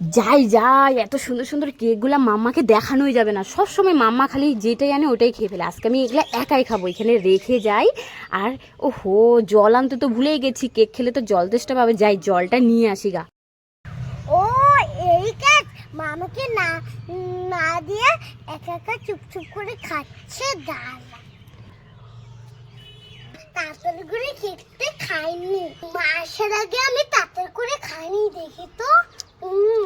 যাই যাই, এত সুন্দর সুন্দর কেকগুলো মাম্মাকে দেখানোই যাবে না। সব সময় মাম্মা খালি যেটাই আনে ওটাই খেয়ে ফেলে। আজকে আমি এগুলো একাই খাব, এখানে রেখে যাই। আর ও হো জল আনতে তো ভুলেই গেছি, কেক খেলে তো জল তেষ্টা পাবে। যাই, জলটা নিয়ে আসি গা। ও, এই কেক মামাকে না না দিয়ে একা একা চুপ চুপ করে খাচ্ছে ডাল। তাড়াতাড়ি করে খেতে খাইনি। মা আসার আগে আমি তাড়াতাড়ি করে খাইনি দেখি তো উম।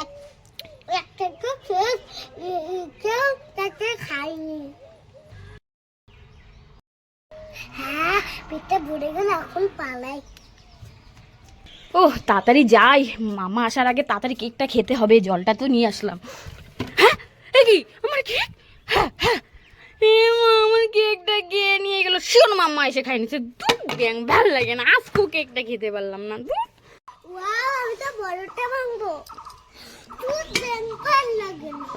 এক- একটা তো কেক কেউ তাতে খাইনি হ্যাঁ পেটটা গেল এখন পালাই। ও তাড়াতাড়ি যাই। মামা আসার আগে তাড়াতাড়ি কেকটা খেতে হবে জলটা তো নিয়ে আসলাম। হ্যাঁ? কি? আমার কেক? হ্যাঁ হ্যাঁ। আমার কেকটা কে নিয়ে গেল? শোন মাম্মা এসে খাই নিচ্ছে দুধ ব্যাং ভালো লাগে না। আজকেও কেকটা খেতে পারলাম না। ওয়াও আমি তো বড়টা ভাঙবো। দুধ লাগে না।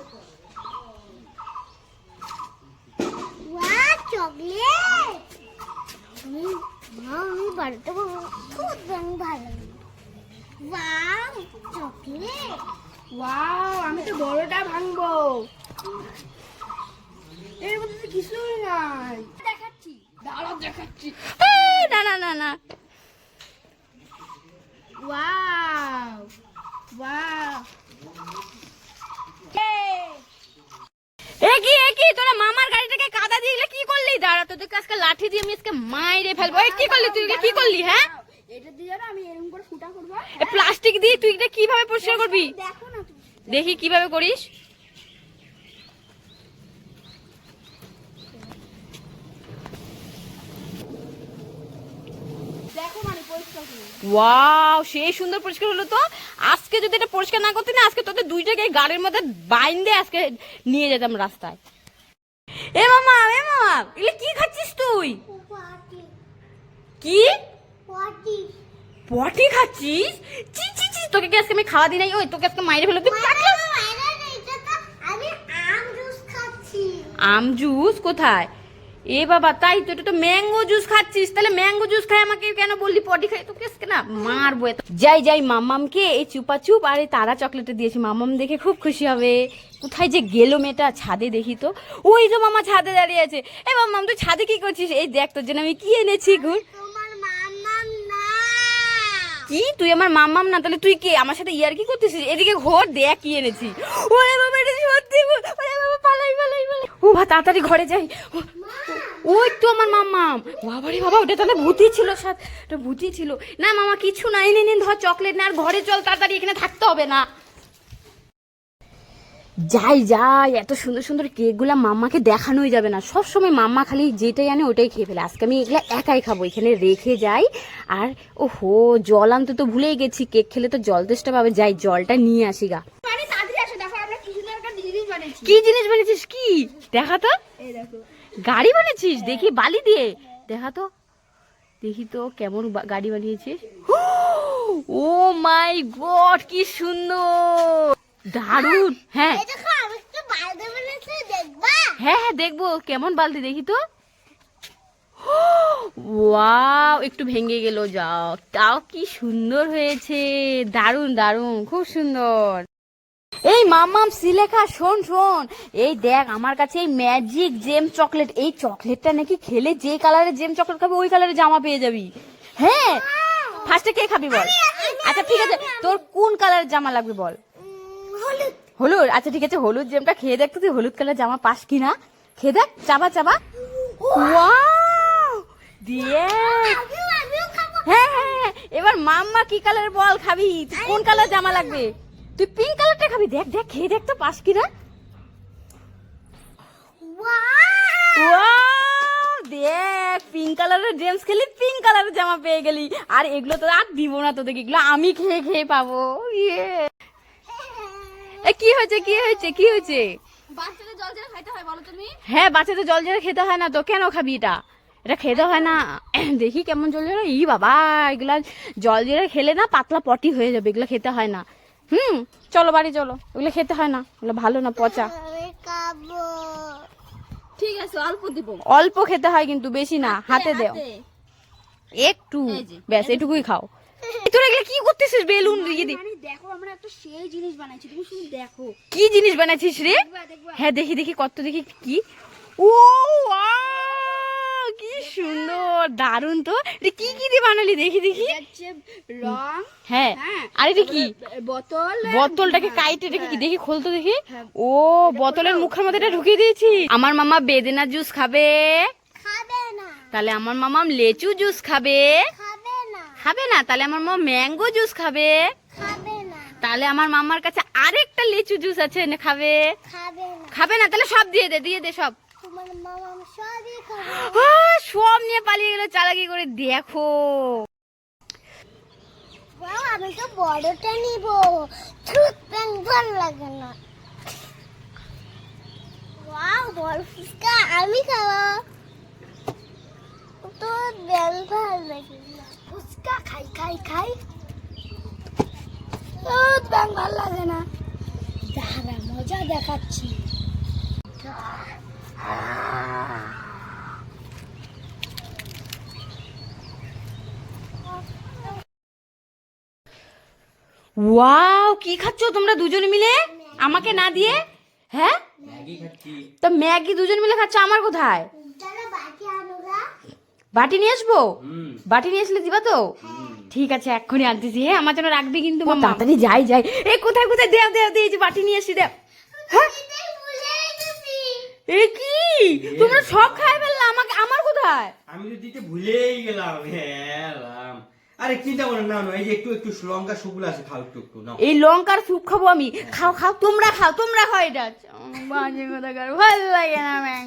চকলেট। আমি ভাঙবো দুধ ব্যাংক ভালো। ওয়াও চকলেট ওয়াও আমি তো বড়টা ভাঙবো। এর মধ্যে কিছুই নাই। দেখাচ্ছি। দাঁড়াও দেখাচ্ছি। না না না না। ওয়াও ওয়াও এ কি এ তোরা মামার গাড়িটাকে কাদা দিয়ে কি করলি? দাঁড়া তোদেরকে আজকে লাঠি দিয়ে আমি আজকে মাইরে ফেলব। এই কি করলি তুই? কি করলি হ্যাঁ? এটা দিয়ে আমি এরকম করে ফুটা করব। প্লাস্টিক দিয়ে তুই এটা কীভাবে পরিষ্কার করবি? দেখো না দেখি কীভাবে করিস দেখো মানে পরিষ্কার করি ওয়াও সেই সুন্দর পরিষ্কার হলো তো। আজকে যদি এটা পরিষ্কার না করতে না আজকে তোদের দুইটাকে গাড়ির মধ্যে বাইন দিয়ে আজকে নিয়ে যেতাম রাস্তায়। এ মামা এ মামা এগুলো কি খাচ্ছিস তুই? কি? পাটি খাচ্ছিস? চি চি চি তোকে কি আজকে আমি খাওয়া দিই নাই? ওই তোকে আজকে মাইরে ফেলো তুই আম জুস কোথায়? এ বাবা তাই তো এটা তো ম্যাঙ্গো জুস খাচ্ছিস। তাহলে ম্যাঙ্গো জুস খাই আমাকে কেন বললি? পটি খাই তোকে না? মারবো এত। যাই যাই মাম্মামকে এই চুপা চুপ আর এই তারা চকলেটে দিয়েছি। মাম্মাম দেখে খুব খুশি হবে। কোথায় যে গেল মেয়েটা ছাদে দেখি তো। ওই যে মামা ছাদে দাঁড়িয়ে আছে। এ মাম্মাম তুই ছাদে কি করছিস? এই দেখ তোর জন্য আমি কি এনেছি ঘুর কি? তুই আমার মাম্মাম না? তাহলে তুই কে? আমার সাথে ইয়ার কি করতেছিস? এদিকে ঘর দেখ কি এনেছি। ওরে বাবা এটা সত্যি। ওরে বাবা পালাই পালাই পালাই। ও ভা তাড়াতাড়ি ঘরে যাই। ওই তো আমার মাম্মাম বাবা রে বাবা ওটা তাহলে ভূতি ছিল সাথে ওটা ভূতি ছিল। না মামা কিছু না এনে নিন ধর চকলেট না আর ঘরে চল তাড়াতাড়ি এখানে থাকতে হবে না। যাই যাই এত সুন্দর সুন্দর কেকগুলো মাম্মাকে দেখানোই যাবে না। সব সময় মাম্মা খালি যেটাই আনে ওটাই খেয়ে ফেলে। আজকে আমি এগুলো একাই খাব এখানে রেখে যাই। আর ও হো জল আনতে তো ভুলেই গেছি কেক খেলে তো জল তেষ্টা পাবে। যাই জলটা নিয়ে আসি গা। কি জিনিস বানিয়েছিস কি? দেখা তো। এই দেখো। গাড়ি বানিয়েছিস? দেখি বালি দিয়ে। দেখা তো। দেখি তো কেমন গাড়ি বানিয়েছিস। ও মাই গড কি সুন্দর! দারুণ! হ্যাঁ। হ্যাঁ হ্যাঁ দেখব। কেমন বালতি দেখি তো। ওয়াও একটু ভেঙে গেল যাও। তাও কি সুন্দর হয়েছে। দারুণ দারুণ খুব সুন্দর। এই মামাম সিলেখা শোন শোন। এই দেখ আমার কাছে এই ম্যাজিক জেম চকলেট এই চকলেটটা নাকি খেলে যে কালারের জেম চকলেট খাবি ওই কালারের জামা পেয়ে যাবি। হ্যাঁ? ফার্স্টে কে খাবি বল? আচ্ছা ঠিক আছে তোর কোন কালারের জামা লাগবে বল? হলুদ। আচ্ছা ঠিক আছে হলুদ জেমটা খেয়ে দেখ তুই হলুদ কালার জামা পাস কিনা। খেয়ে দেখ চাবা চাবা। দিয়ে। হ্যাঁ হ্যাঁ হ্যাঁ। এবার মাম্মা কি কালার বল খাবি? কোন কালার জামা লাগবে? তুই পিঙ্ক কালারটা খাবি? দেখ দেখ খেয়ে দেখ তো পাস কিনা। ওয়াও ওয়াও দেখ পিঙ্ক কালারের জেমস খেলি পিঙ্ক কালারের জামা পেয়ে গেলি। আর এগুলো তো আর দিব না তোদেরকে এগুলো আমি খেয়ে খেয়ে পাবো। ইয়ে এ কি হয়েছে কি হয়েছে কি হয়েছে? হয় হ্যাঁ বাচ্চাদের জল জলে খেতে হয় না তো কেন খাবি এটা? এটা খেতে হয় না। দেখি কেমন জল জলে ই বাবা এগুলা জল জলে খেলে না পাতলা পটি হয়ে যাবে এগুলো খেতে হয় না। হুম চলো বাড়ি চলো। এগুলো খেতে হয় না এগুলো ভালো না পচা। ঠিক আছে অল্প দিব। অল্প খেতে হয় কিন্তু বেশি না হাতে দেও। একটু ব্যাস এটুকুই খাও। তোরা এগুলো কি করতেছিস বেলুন? দিয়ে দি। মানে দেখো আমরা একটা সেই জিনিস বানাইছি তুমি শুধু দেখো। কি জিনিস বানাচ্ছিস রে? হ্যাঁ দেখি দেখি কত দেখি কি? ও ওয়াও, কি দারুণ তো। এটা কি কি দিয়ে বানালি দেখি দেখি। রং হ্যাঁ। হ্যাঁ। আর এটা কি? বোতল। বোতলটাকে কাইটে রেখে কি? দেখি খোলতো দেখি। হ্যাঁ। ও বোতলের মুখের মধ্যে এটা ঢুকিয়ে দিয়েছি। আমার মামা বেদেনা জুস খাবে। খাবে তাহলে আমার মামা লেচু জুস খাবে। খাবে না। তাহলে আমার মামা ম্যাঙ্গো জুস খাবে। খাবে তাহলে আমার মামার কাছে আরেকটা লেচু জুস আছে খাবে। খাবে না? তাহলে সব দিয়ে দে দিয়ে দে সব। তোমার মামা সবই খাবে সব নিয়ে পালিয়ে গেল চালাকি করে দেখো। আমি তো বড়টা নিব। ছুট প্যান ভালো লাগে না। ওয়াও বড় ফুচকা আমি খাব। তো বেল ভালো লাগে না। ফুচকা খাই খাই খাই। দুধ ব্যাং ভালো লাগে না। দাঁড়া মজা দেখাচ্ছি। ওয়াও কি খাচ্ছ তোমরা দুজন মিলে? আমাকে না দিয়ে? হ্যাঁ? তো ম্যাগি দুজন মিলে খাচ্ছ আমার কোথায়? বাটি নিয়ে আসব? হুম। বাটি নিয়ে আসলে দিবা তো? ঠিক আছে এক্ষুনি আনতেছি। হ্যাঁ আমার জন্য রাখবি কিন্তু তাড়াতাড়ি যাই যাই। এ কোথায় কোথায়? দেও দেও দিয়ে যে বাটি নিয়ে আসি দেও হ্যাঁ? এ কি? তোমরা সব খাই ফেললা আমাকে আমার কোথায়? আমি তো দিতে ভুলেই গেলাম হ্যাঁ আরে চিন্তা করো না এই যে একটু একটু লঙ্কা আছে খাও একটু একটু নাও। এই লঙ্কার সুপ খাব আমি। খাও খাও তোমরা খাও তোমরা খাও এটা। বাজে কথা ভালো লাগে না ম্যাং